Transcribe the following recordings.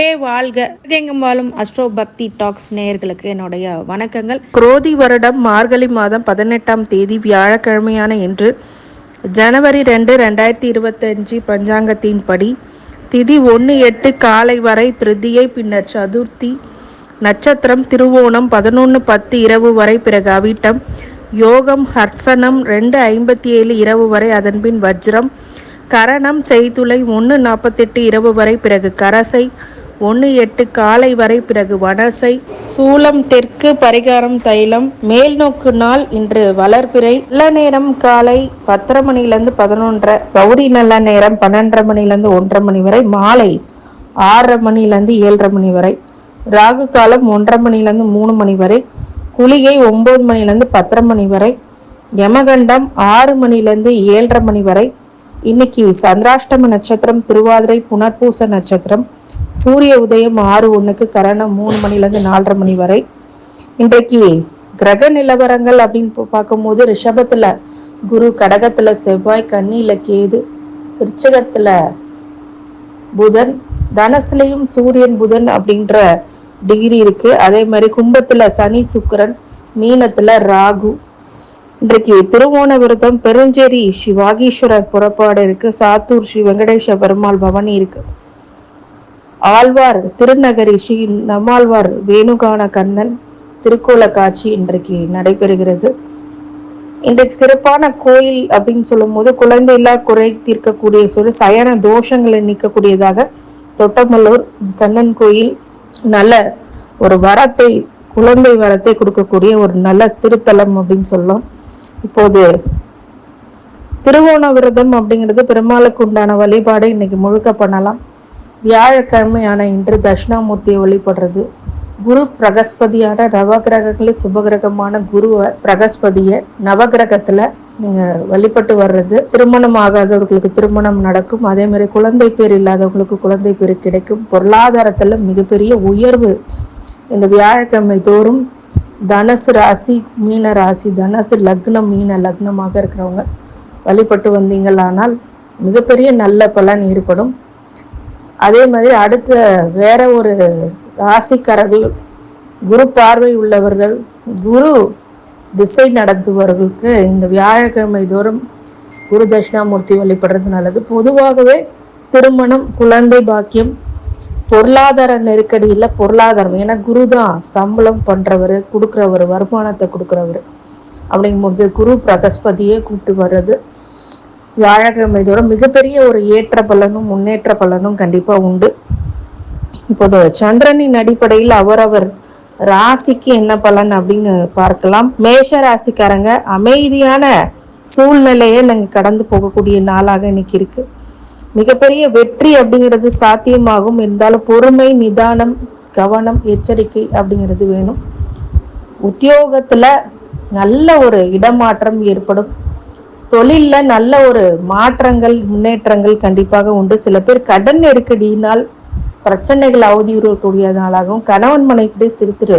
குருவே வாழ்க. எங்கும் வாழும் அஸ்ட்ரோ பக்தி டாக்ஸ் நேயர்களுக்கு என்னுடைய வணக்கங்கள். குரோதி வருடம் மார்கழி மாதம் பதினெட்டாம் தேதி வியாழக்கிழமையான இன்று ஜனவரி ரெண்டு ரெண்டாயிரத்தி இருபத்தஞ்சு பஞ்சாங்கத்தின்படி திதி ஒன்று எட்டு காலை வரை திருதியை பின்னர் சதுர்த்தி நட்சத்திரம் திருவோணம் பதினொன்று பத்து இரவு வரை பிறகு அவிட்டம் யோகம் ஹர்சனம் ரெண்டு ஐம்பத்தி ஏழு இரவு வரை அதன்பின் வஜ்ரம். கரணம் செய்துளை ஒன்று நாற்பத்தெட்டு இரவு வரை பிறகு கரசை. ஒன்று எட்டு காலை வரை பிறகு வனசை சூலம் தெற்கு பரிகாரம் தைலம் மேல் நோக்கு நாள் இன்று வளர்பிறை நல்ல நேரம் காலை பத்தரை மணிலேருந்து பதினொன்றரை கௌரி நல்ல நேரம் பன்னெண்டரை மணிலேருந்து ஒன்றரை மணி வரை மாலை ஆறரை மணிலேருந்து ஏழரை மணி வரை ராகு காலம் ஒன்றரை மணிலேருந்து மூணு மணி வரை குளிகை ஒம்பது மணிலேருந்து பத்தரை மணி வரை யமகண்டம் ஆறு மணிலேருந்து ஏழரை மணி வரை இன்னைக்கு சந்திராஷ்டம நட்சத்திரம் திருவாதிரை புனர்பூச நட்சத்திரம் சூரிய உதயம் ஆறு ஒண்ணுக்கு கரணம் மூணு மணிலேருந்து நாலரை மணி வரை. இன்றைக்கு கிரக நிலவரங்கள் அப்படின்னு பார்க்கும்போது ரிஷபத்தில் குரு கடகத்துல செவ்வாய் கண்ணியில் கேது விருச்சகத்தில் புதன் தனசுலையும் சூரியன் புதன் அப்படின்ற டிகிரி இருக்கு. அதே மாதிரி கும்பத்துல சனி சுக்கரன் மீனத்துல ராகு. இன்றைக்கு திருவோண விரதம் பெருஞ்சேரி சிவாகீஸ்வரர் புறப்பாடு இருக்கு. சாத்தூர் ஸ்ரீ வெங்கடேஷ பெருமாள் பவனி இருக்கு. ஆழ்வார் திருநகரி ஸ்ரீ நம்மாழ்வார் வேணுகான கண்ணன் திருக்கோல காட்சி இன்றைக்கு நடைபெறுகிறது. இன்றைக்கு சிறப்பான கோயில் அப்படின்னு சொல்லும்போது குழந்தையில்லா குறை தீர்க்கக்கூடிய சொல்லி சயன தோஷங்களை நீக்கக்கூடியதாக தொட்டமல்லூர் கண்ணன் கோயில் நல்ல ஒரு வரத்தை குழந்தை வரத்தை கொடுக்கக்கூடிய ஒரு நல்ல திருத்தலம் அப்படின்னு சொல்லலாம். இப்போது திருவோண விரதம் அப்படிங்கிறது பெருமாளுக்கு உண்டான வழிபாடு இன்னைக்கு முழுக்க பண்ணலாம். வியாழக்கிழமையான இன்று தட்சிணாமூர்த்தியை வழிபடுறது. குரு பிரகஸ்பதியான நவகிரகங்களில் சுபகிரகமான குருவை பிரகஸ்பதியை நவகிரகத்தில் நீங்கள் வழிபட்டு வர்றது. திருமணம் ஆகாதவர்களுக்கு திருமணம் நடக்கும். அதே மாதிரி குழந்தை பேர் இல்லாதவங்களுக்கு குழந்தை பேர் கிடைக்கும். பொருளாதாரத்தில் மிகப்பெரிய உயர்வு. இந்த வியாழக்கிழமை தோறும் தனுசு ராசி மீன ராசி தனுசு லக்னம் மீன லக்னமாக இருக்கிறவங்க வழிபட்டு வந்தீங்களானால் மிகப்பெரிய நல்ல பலன் ஏற்படும். அதே மாதிரி அடுத்த வேற ஒரு ராசிக்காரர்கள் குரு பார்வை உள்ளவர்கள் குரு திசை நடத்துபவர்களுக்கு இந்த வியாழக்கிழமை தோறும் குரு தட்சிணாமூர்த்தி வழிபடுறது நல்லது. பொதுவாகவே திருமணம் குழந்தை பாக்கியம் பொருளாதார நெருக்கடியில் பொருளாதாரம். ஏன்னா குரு தான் சம்பளம் பண்ணுறவர் கொடுக்குறவர் வருமானத்தை கொடுக்குறவர். அப்படிங்கும்போது குரு பிரகஸ்பதியே கூப்பிட்டு வர்றது. வியாழக்கிழமை தோறும் மிகப்பெரிய ஒரு ஏற்ற பலனும் முன்னேற்ற பலனும் கண்டிப்பாக உண்டு. இப்போது சந்திரனின் அடிப்படையில் அவரவர் ராசிக்கு என்ன பலன் அப்படின்னு பார்க்கலாம். மேஷ ராசிக்காரங்க அமைதியான சூழ்நிலையை நாங்கள் கடந்து போகக்கூடிய நாளாக இன்னைக்கு இருக்கு. மிகப்பெரிய வெற்றி அப்படிங்கிறது சாத்தியமாகும். இருந்தாலும் பொறுமை நிதானம் கவனம் எச்சரிக்கை அப்படிங்கிறது வேணும். உத்தியோகத்தில் நல்ல ஒரு இடமாற்றம் ஏற்படும். தொழிலில் நல்ல ஒரு மாற்றங்கள் முன்னேற்றங்கள் கண்டிப்பாக உண்டு. சில பேர் கடன் நெருக்கடியினால் பிரச்சனைகள் அவதியுறக்கூடிய நாளாகவும் கணவன் மனைக்கிட்டே சிறு சிறு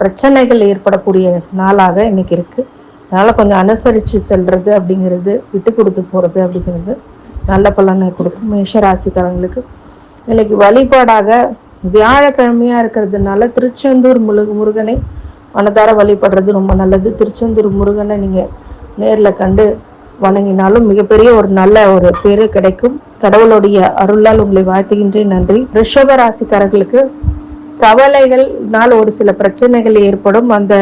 பிரச்சனைகள் ஏற்படக்கூடிய நாளாக இன்னைக்கு இருக்கு. அதனால கொஞ்சம் அனுசரித்து செல்றது அப்படிங்கிறது விட்டு கொடுத்து போகிறது அப்படிங்கிறது நல்ல பலனை கொடுக்கும் மேஷ ராசிக்காரங்களுக்கு இன்னைக்கு வழிபாடாக வியாழக்கிழமையாக இருக்கிறதுனால திருச்செந்தூர் முழு முருகனை மனதார வழிபடுறது ரொம்ப நல்லது. திருச்செந்தூர் முருகனை நீங்கள் நேரில் கண்டு வணங்கினாலும் மிகப்பெரிய ஒரு நல்ல ஒரு பேரு கிடைக்கும். கடவுளுடைய அருளால் உங்களை வாழ்த்துகின்றேன் நன்றி. ரிஷப ராசிக்காரர்களுக்கு கவலைகள்னால் ஒரு சில பிரச்சனைகள் ஏற்படும். அந்த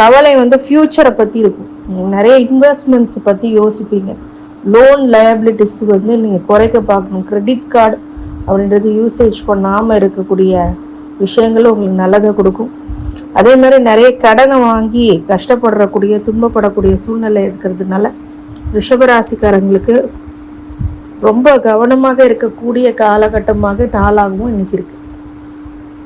கவலை வந்து ஃப்யூச்சரை பற்றி இருக்கும். நிறைய இன்வெஸ்ட்மெண்ட்ஸ் பற்றி யோசிப்பீங்க. லோன் லயபிலிட்டிஸ் வந்து நீங்கள் குறைக்க பார்க்கணும். கிரெடிட் கார்டு அப்படின்றது யூசேஜ் பண்ணாமல் இருக்கக்கூடிய விஷயங்களும் உங்களுக்கு நல்லதை கொடுக்கும். அதே மாதிரி நிறைய கடனை வாங்கி கஷ்டப்படுறக்கூடிய துன்பப்படக்கூடிய சூழ்நிலை இருக்கிறதுனால ரிஷபராசிக்காரங்களுக்கு ரொம்ப கவனமாக இருக்கக்கூடிய காலகட்டமாக நாளாகவும் இன்றைக்கி இருக்குது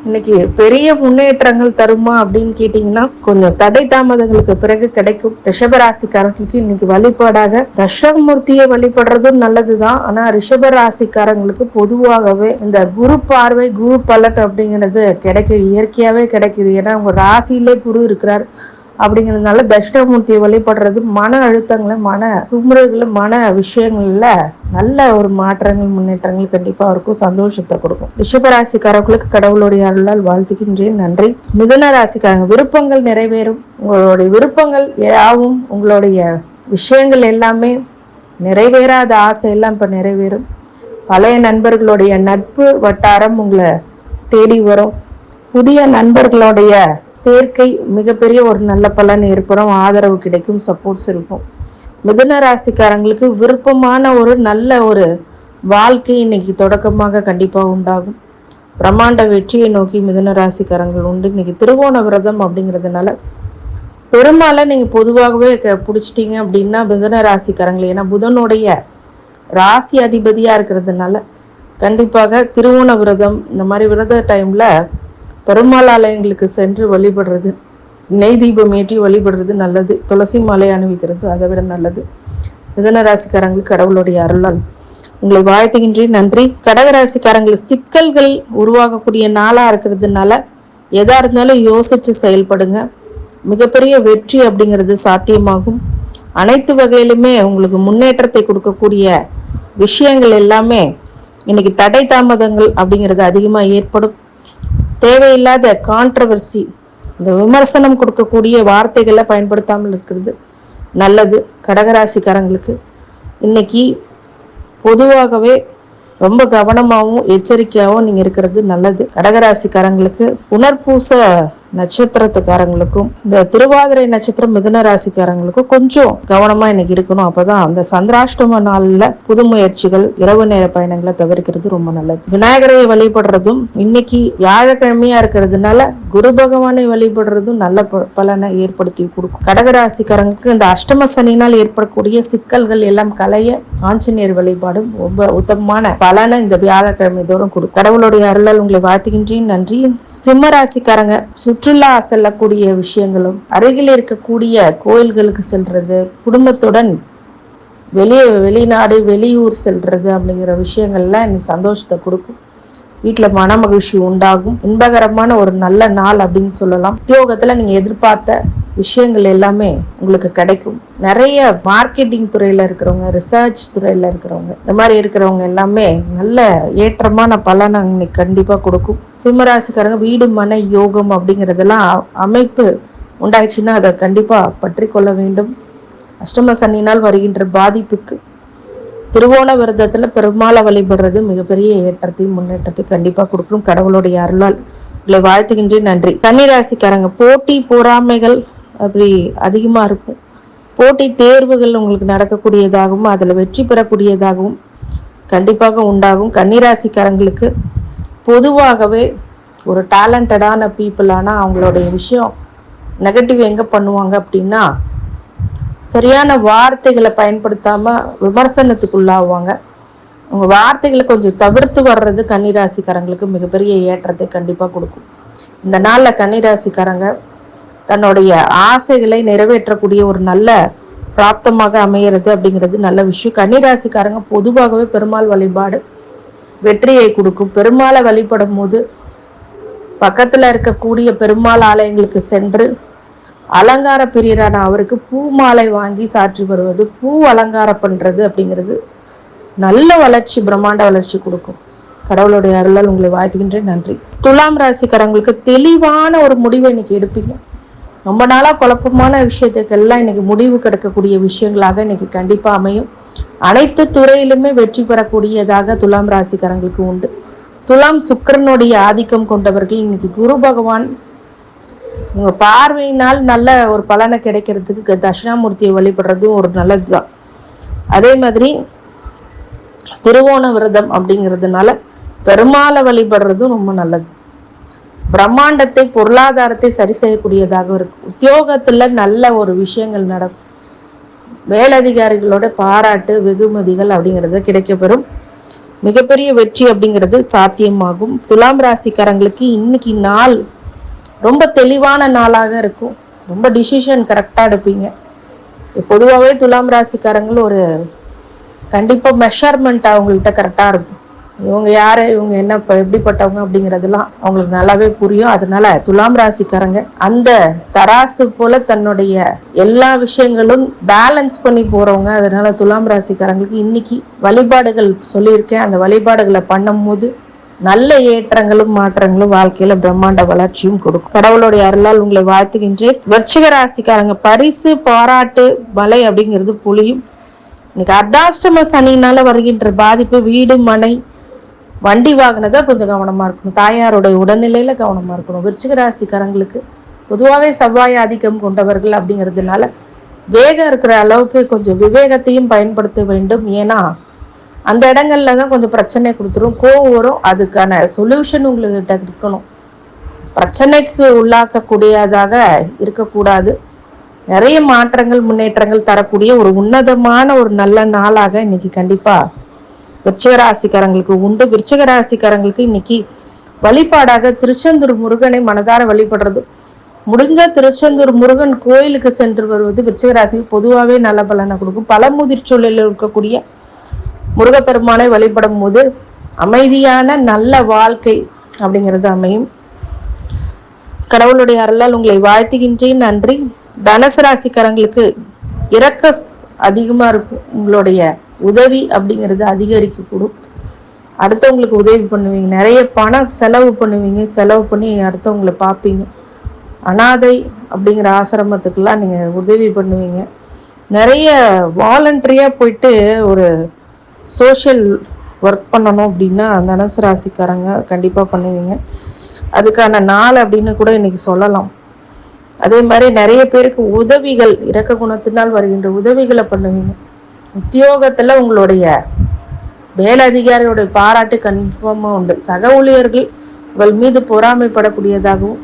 இன்னைக்கு பெரிய முன்னேற்றங்கள் தருமா அப்படின்னு கேட்டீங்கன்னா கொஞ்சம் தடை தாமதங்களுக்கு பிறகு கிடைக்கும். ரிஷபராசிக்காரங்களுக்கு இன்னைக்கு வழிபாடாக தட்சிணாமூர்த்தியை வழிபடுறதும் நல்லதுதான். ஆனா ரிஷபராசிக்காரங்களுக்கு பொதுவாகவே இந்த குரு பார்வை குரு பலட் அப்படிங்கிறது கிடைக்க இயற்கையாவே கிடைக்குது. ஏன்னா உங்க ராசியிலே குரு இருக்கிறார். அப்படிங்கிறதுனால தட்சிணாமூர்த்தியை வழிபடுறது மன அழுத்தங்களை மன குமுறைகளை மன விஷயங்கள்ல நல்ல ஒரு மாற்றங்கள் முன்னேற்றங்கள் கண்டிப்பா அவருக்கும் சந்தோஷத்தை கொடுக்கும். ரிஷபராசிக்காரர்களுக்கு கடவுளுடைய அருளால் வாழ்த்துக்கின்றேன் நன்றி. மிதுன ராசிக்காரங்க விருப்பங்கள் நிறைவேறும். உங்களுடைய விருப்பங்கள் யாவும் உங்களுடைய விஷயங்கள் எல்லாமே நிறைவேறாத ஆசை எல்லாம் இப்போ நிறைவேறும். பழைய நண்பர்களுடைய நட்பு வட்டாரம் உங்களை தேடி வரும். புதிய நண்பர்களுடைய சேர்க்கை மிகப்பெரிய ஒரு நல்ல பலன் ஏற்படும் ஆதரவு கிடைக்கும் சப்போர்ட்ஸ் இருக்கும் மிதுன ராசிக்காரங்களுக்கு விருப்பமான ஒரு நல்ல ஒரு வாழ்க்கை இன்னைக்கு தொடக்கமாக கண்டிப்பாக உண்டாகும். பிரம்மாண்ட வெற்றியை நோக்கி மிதுன ராசிக்காரங்கள் உண்டு. இன்னைக்கு திருவோண விரதம் அப்படிங்கிறதுனால பெரும்பாலும் நீங்கள் பொதுவாகவே க பிடிச்சிட்டிங்க அப்படின்னா மிதுன ராசிக்காரங்கள் ஏன்னா புதனுடைய ராசி அதிபதியாக இருக்கிறதுனால கண்டிப்பாக திருவோண விரதம் இந்த மாதிரி விரத டைமில் பெருமாள் ஆலயங்களுக்கு சென்று வழிபடுறது நெய் தீபம் ஏற்றி வழிபடுறது நல்லது. துளசி மாலை அணிவிக்கிறது அதை விட நல்லது. மிதன ராசிக்காரங்களுக்கு கடவுளுடைய அருளால். உங்களை வாழ்த்துகின்றேன். நன்றி. கடகராசிக்காரங்களுக்கு சிக்கல்கள் உருவாகக்கூடிய நாளாக இருக்கிறதுனால எதா இருந்தாலும் யோசிச்சு செயல்படுங்க. மிகப்பெரிய வெற்றி அப்படிங்கிறது சாத்தியமாகும். அனைத்து வகையிலுமே உங்களுக்கு முன்னேற்றத்தை கொடுக்கக்கூடிய விஷயங்கள் எல்லாமே இன்னைக்கு தடை தாமதங்கள் அப்படிங்கிறது அதிகமாக ஏற்படும். தேவையில்லாத கான்ட்ரவர்சி இந்த விமர்சனம் கொடுக்கக்கூடிய வார்த்தைகளை பயன்படுத்தாமல் இருக்கிறது. நல்லது கடகராசிக்காரங்களுக்கு. இன்னைக்கு பொதுவாகவே ரொம்ப கவனமாகவும் எச்சரிக்கையாகவும் நீங்கள் இருக்கிறது நல்லது. கடகராசிக்காரங்களுக்கு புனர்பூச நட்சத்திரத்துக்காரங்களுக்கும் இந்த திருவாதிரை நட்சத்திரம் மிதன ராசிக்காரங்களுக்கும் கொஞ்சம் கவனமா இன்னைக்கு இருக்கணும். அப்பதான் அந்த சந்திராஷ்டம நாள்ல புது முயற்சிகள் இரவு நேர பயணங்களை தவிர்க்கிறது ரொம்ப நல்லது. விநாயகரை வழிபடுறதும் இன்னைக்கு வியாழக்கிழமையா இருக்கிறதுனால குரு பகவானை வழிபடுறதும் நல்ல ப- பலனை ஏற்படுத்தி கொடுக்கும். கடகராசிக்காரங்களுக்கு இந்த அஷ்டம சனினால் ஏற்படக்கூடிய சிக்கல்கள் எல்லாம் கலைய ஆஞ்சநேயர் வழிபாடும் ரொம்ப உத்தமமான பலனை இந்த வியாழக்கிழமை தோறும் கொடுக்கும். கடவுளுடைய அருளால் உங்களை வாழ்த்துகின்றேன். நன்றி. சிம்ம ராசிக்காரங்க சுற்றுலா செல்லக்கூடிய விஷயங்களும் அருகில் இருக்கக்கூடிய கோயில்களுக்கு செல்வது குடும்பத்துடன் வெளியே வெளிநாடு வெளியூர் செல்றது அப்படிங்கிற விஷயங்கள்லாம் எனக்கு சந்தோஷத்தை கொடுக்கும். வீட்டில் மன மகிழ்ச்சி உண்டாகும். இன்பகரமான ஒரு நல்ல நாள் அப்படின்னு சொல்லலாம். உத்தியோகத்தில் நீங்கள் எதிர்பார்த்த விஷயங்கள் எல்லாமே உங்களுக்கு கிடைக்கும். நிறைய மார்க்கெட்டிங் துறையில் இருக்கிறவங்க ரிசர்ச் துறையில் இருக்கிறவங்க இந்த மாதிரி இருக்கிறவங்க எல்லாமே நல்ல ஏற்றமான பலன் இன்னைக்கு கண்டிப்பாக கொடுக்கும். சிம்மராசிக்காரங்க வீடு மன யோகம் அப்படிங்கிறதெல்லாம் அமைப்பு உண்டாயிடுச்சுன்னா அதை கண்டிப்பாக பற்றி கொள்ள வேண்டும். அஷ்டம சனியினால் வருகின்ற பாதிப்புக்கு திருவோண விரதத்தில் பெருமாளை வழிபடுறது மிகப்பெரிய ஏற்றத்தையும் முன்னேற்றத்தையும் கண்டிப்பாக கொடுக்கணும் கடவுளுடைய அருளால் உங்களை வாழ்த்துகின்றேன். நன்றி. கன்னிராசிக்காரங்க போட்டி பொறாமைகள் அப்படி அதிகமாக இருக்கும். போட்டி தேர்வுகள் உங்களுக்கு நடக்கக்கூடியதாகவும் அதில் வெற்றி பெறக்கூடியதாகவும் கண்டிப்பாக உண்டாகும். கன்னிராசிக்காரங்களுக்கு பொதுவாகவே ஒரு டேலண்டடான பீப்புளானால் அவங்களுடைய விஷயம் நெகட்டிவ் எங்கே பண்ணுவாங்க அப்படின்னா சரியான வார்த்தைகளை பயன்படுத்தாம விமர்சனத்துக்குள்ளாவாங்க உங்க வார்த்தைகளை கொஞ்சம் தவிர்த்து வர்றது கன்னிராசிக்காரங்களுக்கு மிகப்பெரிய ஏற்றத்தை கண்டிப்பாக கொடுக்கும். இந்த நாளில் கன்னிராசிக்காரங்க தன்னுடைய ஆசைகளை நிறைவேற்றக்கூடிய ஒரு நல்ல பிராப்தமாக அமையிறது அப்படிங்கிறது நல்ல விஷயம். கன்னிராசிக்காரங்க பொதுவாகவே பெருமாள் வழிபாடு வெற்றியை கொடுக்கும். பெருமாளை வழிபடும் போது பக்கத்தில் இருக்கக்கூடிய பெருமாள் ஆலயங்களுக்கு சென்று அலங்கார பிரியரான அவருக்கு பூ மாலை வாங்கி சாற்றி வருவது பூ அலங்காரம் பண்றது அப்படிங்கிறது நல்ல வளர்ச்சி பிரம்மாண்ட வளர்ச்சி கொடுக்கும். கடவுளுடைய அருளால் உங்களை வாழ்த்துகின்றேன். நன்றி. துலாம் ராசிக்காரங்களுக்கு தெளிவான ஒரு முடிவை இன்னைக்கு எடுப்பீங்க. ரொம்ப நாளா குழப்பமான விஷயத்துக்கெல்லாம் இன்னைக்கு முடிவு கிடைக்கக்கூடிய விஷயங்களாக இன்னைக்கு கண்டிப்பாக அமையும். அனைத்து துறையிலுமே வெற்றி பெறக்கூடியதாக துலாம் ராசிக்காரங்களுக்கு உண்டு. துலாம் சுக்கிரனுடைய ஆதிக்கம் கொண்டவர்கள் இன்னைக்கு குரு பகவான் உங்கள் பார்வையினால் நல்ல ஒரு பலனை கிடைக்கிறதுக்கு தட்சிணாமூர்த்தியை வழிபடுறதும் ஒரு நல்லது தான் அதே மாதிரி திருவோண விரதம் அப்படிங்கிறதுனால பெருமாளை வழிபடுறதும் ரொம்ப நல்லது. பிரம்மாண்டத்தை பொருளாதாரத்தை சரி செய்யக்கூடியதாக இருக்கும். உத்தியோகத்தில் நல்ல ஒரு விஷயங்கள் நடக்கும். மேலதிகாரிகளோட பாராட்டு வெகுமதிகள் அப்படிங்கிறது கிடைக்கப்பெறும். மிகப்பெரிய வெற்றி அப்படிங்கிறது சாத்தியமாகும். துலாம் ராசிக்காரங்களுக்கு இன்னைக்கு நாள் ரொம்ப தெளிவான நாளாக இருக்கும். ரொம்ப டிசிஷன் கரெக்டாக எடுப்பீங்க. பொதுவாகவே துலாம் ராசிக்காரங்கள் ஒரு கண்டிப்பாக மெஷர்மெண்ட் அவங்கள்ட்ட கரெக்டாக இருக்கும். இவங்க யார் இவங்க என்ன இப்போ எப்படிப்பட்டவங்க அப்படிங்கிறதுலாம் அவங்களுக்கு நல்லாவே புரியும். அதனால துலாம் ராசிக்காரங்க அந்த தராசு போல தன்னுடைய எல்லா விஷயங்களும் பேலன்ஸ் பண்ணி போகிறவங்க அதனால துலாம் ராசிக்காரங்களுக்கு இன்னைக்கு வழிபாடுகள் சொல்லியிருக்கேன். அந்த வழிபாடுகளை பண்ணும்போது நல்ல ஏற்றங்களும் மாற்றங்களும் வாழ்க்கையில பிரம்மாண்ட வளர்ச்சியும் கொடுக்கும். கடவுளுடைய அருளால் உங்களை வாழ்த்துகின்றேன். விருச்சிக ராசிக்காரங்க பரிசு பாராட்டு மலை அப்படிங்கிறது புலியும் இன்னைக்கு அர்த்தாஷ்டம சனினால வருகின்ற பாதிப்பு வீடு மனை வண்டி வாங்கினதா கொஞ்சம் கவனமா இருக்கணும். தாயாருடைய உடல்நிலையில கவனமா இருக்கணும். விருச்சிக ராசிக்காரங்களுக்கு பொதுவாகவே செவ்வாய் ஆதிக்கம் கொண்டவர்கள் அப்படிங்கிறதுனால வேகம் இருக்கிற அளவுக்கு கொஞ்சம் விவேகத்தையும் பயன்படுத்த வேண்டும். ஏன்னா அந்த இடங்கள்ல தான் கொஞ்சம் பிரச்சனை கொடுத்துரும். கோவம் வரும். அதுக்கான சொல்யூஷன் உங்கள்கிட்ட இருக்கணும். பிரச்சனைக்கு உள்ளாக்கக்கூடியதாக இருக்கக்கூடாது. நிறைய மாற்றங்கள் முன்னேற்றங்கள் தரக்கூடிய ஒரு உன்னதமான ஒரு நல்ல நாளாக இன்னைக்கு கண்டிப்பாக விருச்சகராசிக்காரங்களுக்கு உண்டு. விருச்சகராசிக்காரங்களுக்கு இன்னைக்கு வழிபாடாக திருச்செந்தூர் முருகனை மனதார வழிபடுறது. முடிஞ்ச திருச்செந்தூர் முருகன் கோயிலுக்கு சென்று வருவது விருச்சகராசிக்கு பொதுவாகவே நல்ல பலனை கொடுக்கும். பல சூழலில் இருக்கக்கூடிய முருகப்பெருமானை வழிபடும் போது அமைதியான நல்ல வாழ்க்கை அப்படிங்கிறது அமையும். கடவுளுடைய அருளால் உங்களை வாழ்த்துகின்றேன் நன்றி. தனுசு ராசிக்காரங்களுக்கு இறக்க அதிகமாக இருக்கும். உங்களுடைய உதவி அப்படிங்கிறது அதிகரிக்கக்கூடும். அடுத்தவங்களுக்கு உதவி பண்ணுவீங்க. நிறைய பணம் செலவு பண்ணுவீங்க. செலவு பண்ணி அடுத்தவங்களை பார்ப்பீங்க. அனாதை அப்படிங்கிற ஆசிரமத்துக்கெல்லாம் நீங்கள் உதவி பண்ணுவீங்க. நிறைய வாலண்டரியாக போயிட்டு ஒரு சோஷியல் ஒர்க் பண்ணணும் அப்படின்னா தனுசு ராசிக்காரங்க கண்டிப்பாக பண்ணுவீங்க. அதுக்கான நாள் அப்படின்னு கூட இன்றைக்கி சொல்லலாம். அதே மாதிரி நிறைய பேருக்கு உதவிகள் இறக்க குணத்தினால் வருகின்ற உதவிகளை பண்ணுவீங்க. உத்தியோகத்தில் உங்களுடைய மேலதிகாரியோட பாராட்டு கன்ஃபார்மாக உண்டு. சக ஊழியர்கள் உங்கள் மீது பொறாமைப்படக்கூடியதாகவும்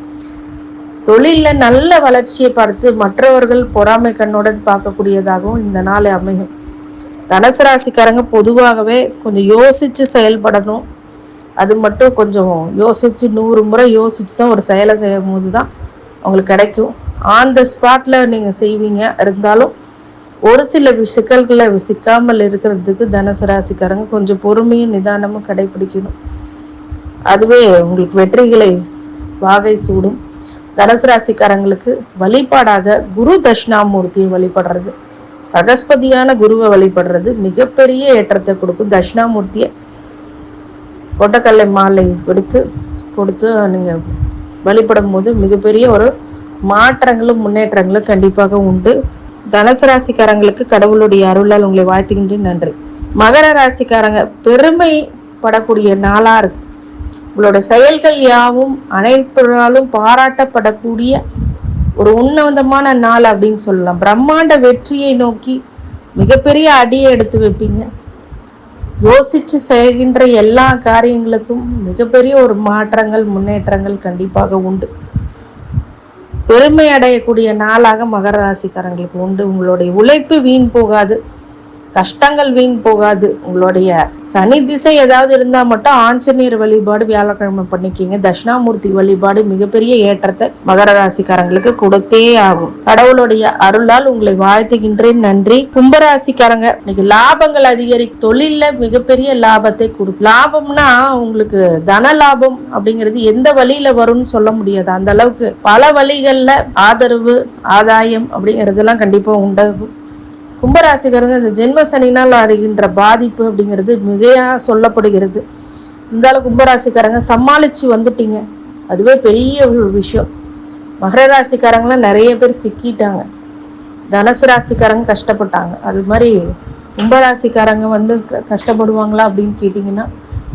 தொழிலில் நல்ல வளர்ச்சியை பார்த்து மற்றவர்கள் பொறாமை கண்ணுடன் பார்க்கக்கூடியதாகவும் இந்த நாள் அமையும். தனுசு ராசிக்காரங்க பொதுவாகவே கொஞ்சம் யோசித்து செயல்படணும். அது மட்டும் கொஞ்சம் யோசித்து நூறு முறை யோசித்து தான் ஒரு செயலை செய்யும் போது தான் உங்களுக்கு கிடைக்கும். ஆன் த ஸ்பாட்டில் நீங்கள் செய்வீங்க. இருந்தாலும் ஒரு சில சிக்கல்களை சிக்காமல் இருக்கிறதுக்கு தனுசு ராசிக்காரங்க கொஞ்சம் பொறுமையும் நிதானமும் கடைபிடிக்கணும். அதுவே உங்களுக்கு வெற்றிகளை வாகை சூடும். தனுசு ராசிக்காரங்களுக்கு வழிபாடாக குரு தட்சிணாமூர்த்தியை வழிபடுறது. பகஸ்பதியான குருவை வழிபடுறது மிகப்பெரிய ஏற்றத்தை கொடுக்கும். தட்சிணாமூர்த்தியை கொட்டக்கல்லை மாலை எடுத்து கொடுத்து நீங்கள் வழிபடும் போது மிகப்பெரிய ஒரு மாற்றங்களும் முன்னேற்றங்களும் கண்டிப்பாக உண்டு. தனுசு ராசிக்காரங்களுக்கு கடவுளுடைய அருளால் உங்களை வாழ்த்துகின்றேன். நன்றி. மகர ராசிக்காரங்க பெருமை படக்கூடிய நாளா இருக்கு. உங்களோட செயல்கள் யாவும் அனைவராலும் பாராட்டப்படக்கூடிய ஒரு உன்னதமான நாள் அப்படின்னு சொல்லலாம். பிரம்மாண்ட வெற்றியை நோக்கி மிகப்பெரிய அடியை எடுத்து வைப்பீங்க. யோசிச்சு செய்கின்ற எல்லா காரியங்களுக்கும் மிகப்பெரிய ஒரு மாற்றங்கள் முன்னேற்றங்கள் கண்டிப்பாக உண்டு. பெருமை அடையக்கூடிய நாளாக மகர ராசிக்காரங்களுக்கு உண்டு. உங்களுடைய உழைப்பு வீண் போகாது. கஷ்டங்கள் வீண் போகாது. உங்களுடைய சனி திசை ஏதாவது இருந்தா மட்டும் ஆஞ்சநேயர் வழிபாடு வியாழக்கிழமை பண்ணிக்கிங்க. தட்சிணாமூர்த்தி வழிபாடு மிகப்பெரிய ஏற்றத்தை மகர ராசிக்காரங்களுக்கு கொடுத்தே ஆகும். கடவுளுடைய அருளால் உங்களை வாழ்த்துகின்றேன். நன்றி. கும்பராசிக்காரங்க இன்னைக்கு லாபங்கள் அதிகரி தொழில மிகப்பெரிய லாபத்தை கொடுக்கும் லாபம்னா உங்களுக்கு தன லாபம் அப்படிங்கிறது எந்த வழியில வரும்னு சொல்ல முடியாது. அந்த அளவுக்கு பல வழிகள்ல ஆதரவு ஆதாயம் அப்படிங்கிறதெல்லாம் கண்டிப்பா உண்டாகும். கும்பராசிக்காரங்க இந்த ஜென்ம சனினால் அடைகின்ற பாதிப்பு அப்படிங்கிறது மிகையாக சொல்லப்படுகிறது. இருந்தாலும் கும்பராசிக்காரங்க சமாளித்து வந்துட்டீங்க. அதுவே பெரிய ஒரு விஷயம். மகர ராசிக்காரங்களாம் நிறைய பேர் சிக்கிட்டாங்க. தனுசு ராசிக்காரங்க கஷ்டப்பட்டாங்க. அது மாதிரி கும்பராசிக்காரங்க வந்து கஷ்டப்படுவாங்களா அப்படின்னு கேட்டிங்கன்னா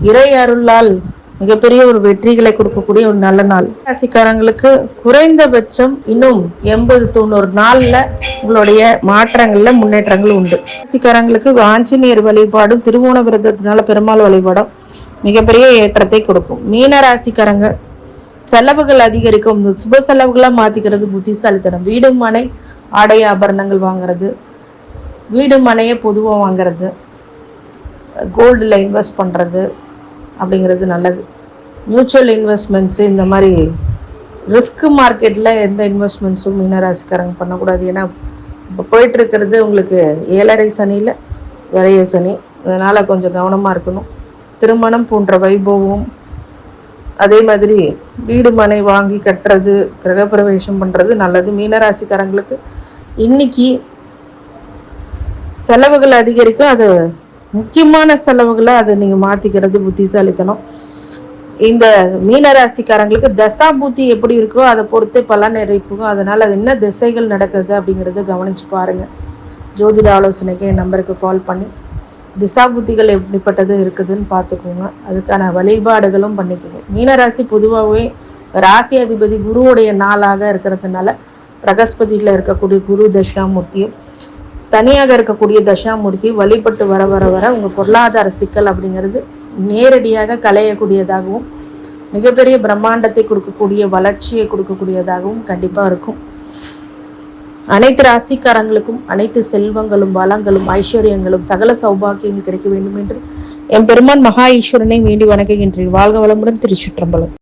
இறை அருளால் மிகப்பெரிய ஒரு வெற்றிகளை கொடுக்கக்கூடிய ஒரு நல்ல நாள். ராசிக்காரங்களுக்கு குறைந்தபட்சம் இன்னும் எண்பது தொண்ணூறு நாள்ல உங்களுடைய மாற்றங்கள்ல முன்னேற்றங்கள் உண்டு. ராசிக்காரங்களுக்கு ஆஞ்சநேயர் வழிபாடும் திருவோண விரதத்தினால பெருமாள் வழிபாடும் மிகப்பெரிய ஏற்றத்தை கொடுக்கும். மீன ராசிக்காரங்க செலவுகள் அதிகரிக்கும். சுப செலவுகளாக மாத்திக்கிறது புத்திசாலித்தனம். வீடு மனை ஆடை ஆபரணங்கள் வாங்குறது வீடு மனையை பொதுவாக வாங்குறது கோல்டில் இன்வெஸ்ட் பண்ணுறது அப்படிங்கிறது நல்லது. மியூச்சுவல் இன்வெஸ்ட்மெண்ட்ஸு இந்த மாதிரி ரிஸ்க் மார்க்கெட்டில் எந்த இன்வெஸ்ட்மெண்ட்ஸும் மீனராசிக்காரங்க பண்ணக்கூடாது. ஏன்னா இப்போ போயிட்டுருக்கிறது உங்களுக்கு ஏழரை சனியில் விரைய சனி. அதனால் கொஞ்சம் கவனமாக இருக்கணும். திருமணம் போன்ற வைபவம். அதே மாதிரி வீடு மனை வாங்கி கட்டுறது கிரகப்பிரவேசம் பண்ணுறது நல்லது மீனராசிக்காரங்களுக்கு. இன்னைக்கு செலவுகள் அதிகரிக்கும் அது முக்கியமான செலவுகளை அதை நீங்கள் மாற்றிக்கிறது புத்திசாலித்தனம். இந்த மீனராசிக்காரங்களுக்கு தசா புத்தி எப்படி இருக்கோ அதை பொறுத்து பலன் நிறைப்புக்கும் அதனால் அது என்ன திசைகள் நடக்குது அப்படிங்கிறத கவனித்து பாருங்கள் ஜோதிட ஆலோசனைக்கு என் நம்பருக்கு கால் பண்ணி திசா புத்திகள் எப்படிப்பட்டது இருக்குதுன்னு பார்த்துக்கோங்க. அதுக்கான வழிபாடுகளும் பண்ணிக்கோங்க. மீனராசி பொதுவாகவே ராசி அதிபதி குருவுடைய நாளாக இருக்கிறதுனால பிரகஸ்பதியில் இருக்கக்கூடிய குரு தட்சிணாமூர்த்தியும் தனியாக இருக்கக்கூடிய தசாமூர்த்தி வழிபட்டு வர வர வர உங்கள் பொருளாதார சிக்கல் அப்படிங்கிறது நேரடியாக களையக்கூடியதாகவும் மிகப்பெரிய பிரம்மாண்டத்தை கொடுக்கக்கூடிய வளர்ச்சியை கொடுக்கக்கூடியதாகவும் கண்டிப்பாக இருக்கும். அனைத்து ராசிக்காரங்களுக்கும் அனைத்து செல்வங்களும் வளங்களும் ஐஸ்வர்யங்களும் சகல சௌபாகியங்கள் கிடைக்க வேண்டும் என்று என் பெருமான் மகா ஈஸ்வரனை வேண்டி வணங்குகின்றேன். வாழ்க வளமுடன் திருச்சிற்றம்பலம்.